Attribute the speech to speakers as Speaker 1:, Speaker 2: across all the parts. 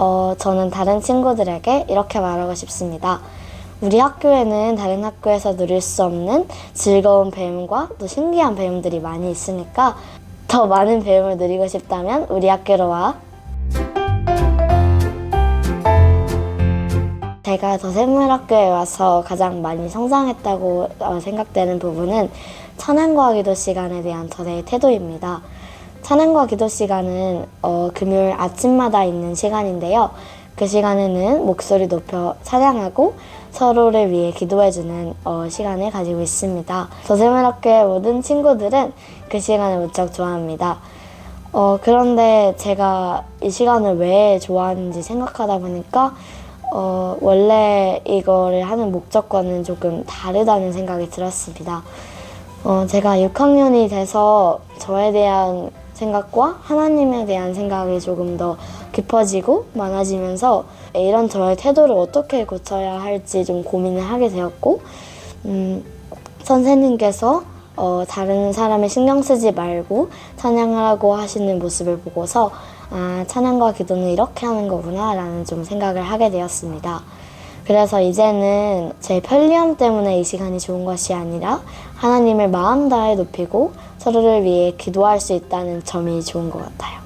Speaker 1: 어, 저는 다른 친구들에게 이렇게 말하고 싶습니다. 우리 학교에는 다른 학교에서 누릴 수 없는 즐거운 배움과 또 신기한 배움들이 많이 있으니까 더 많은 배움을 누리고 싶다면 우리 학교로 와. 제가 더생물학교에 와서 가장 많이 성장했다고 어, 생각되는 부분은 기도 시간에 대한 저의 태도입니다. 찬양과 기도 시간은 어, 금요일 아침마다 있는 시간인데요. 그 시간에는 목소리 높여 찬양하고 서로를 위해 기도해주는 어, 시간을 가지고 있습니다. 더생물학교의 모든 친구들은 그 시간을 무척 좋아합니다. 어, 그런데 제가 이 시간을 왜 좋아하는지 생각하다 보니까 어, 원래 이거를 하는 목적과는 조금 다르다는 생각이 들었습니다. 어, 제가 6학년이 돼서 저에 대한 생각과 하나님에 대한 생각이 조금 더 깊어지고 많아지면서 이런 저의 태도를 어떻게 고쳐야 할지 좀 고민을 하게 되었고, 음, 선생님께서 어, 다른 사람을 신경 쓰지 말고 찬양하라고 하시는 모습을 보고서 아, 찬양과 기도는 이렇게 하는 거구나 라는 좀 생각을 하게 되었습니다. 그래서 이제는 제 편리함 때문에 이 시간이 좋은 것이 아니라 하나님을 마음 다해 높이고 서로를 위해 기도할 수 있다는 점이 좋은 것 같아요.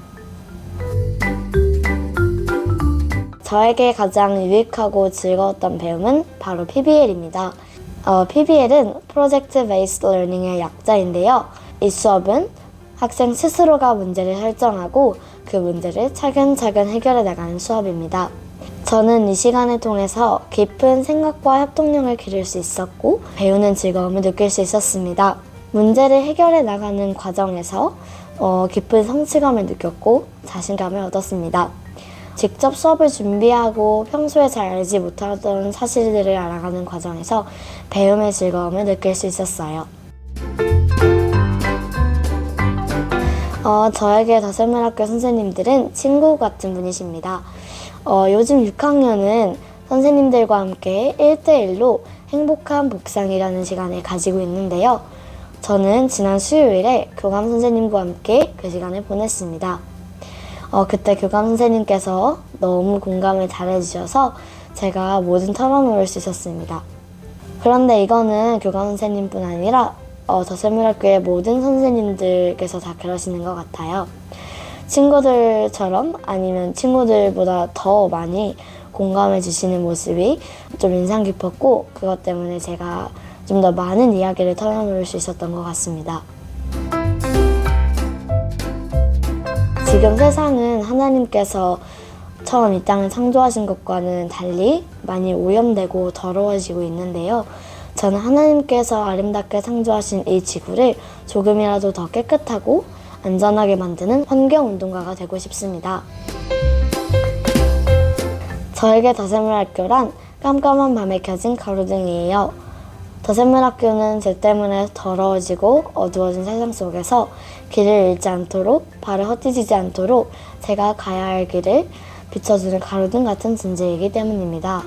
Speaker 1: 저에게 가장 유익하고 즐거웠던 배움은 바로 PBL입니다. 어, PBL은 Project Based Learning의 약자인데요. 이 수업은 학생 스스로가 문제를 설정하고 그 문제를 차근차근 해결해 나가는 수업입니다. 저는 이 시간을 통해서 깊은 생각과 협동력을 기를 수 있었고 배우는 즐거움을 느낄 수 있었습니다. 문제를 해결해 나가는 과정에서 어, 깊은 성취감을 느꼈고 자신감을 얻었습니다. 직접 수업을 준비하고 평소에 잘 알지 못하던 사실들을 알아가는 과정에서 배움의 즐거움을 느낄 수 있었어요. 어, 저에게 더셀물학교 선생님들은 친구 같은 분이십니다. 어, 요즘 6학년은 선생님들과 함께 1대1로 행복한 복상이라는 시간을 가지고 있는데요. 저는 지난 수요일에 교감 선생님과 함께 그 시간을 보냈습니다. 어, 그때 교감 선생님께서 너무 공감을 잘해주셔서 제가 모든 털어놓을 수 있었습니다. 그런데 이거는 교감 선생님뿐 아니라 어, 더셀물학교의 모든 선생님들께서 다 그러시는 것 같아요. 친구들처럼 아니면 친구들보다 더 많이 공감해 주시는 모습이 좀 인상 깊었고 그것 때문에 제가 좀 더 많은 이야기를 털어놓을 수 있었던 것 같습니다. 지금 세상은 하나님께서 처음 이 땅을 창조하신 것과는 달리 많이 오염되고 더러워지고 있는데요. 저는 하나님께서 아름답게 창조하신 이 지구를 조금이라도 더 깨끗하고 안전하게 만드는 환경 운동가가 되고 싶습니다. 저에게 더샘물 학교란 깜깜한 밤에 켜진 가로등이에요. 더샘물 학교는 제 때문에 더러워지고 어두워진 세상 속에서 길을 잃지 않도록 발을 헛디디지 않도록 제가 가야 할 길을 비춰주는 가로등 같은 존재이기 때문입니다.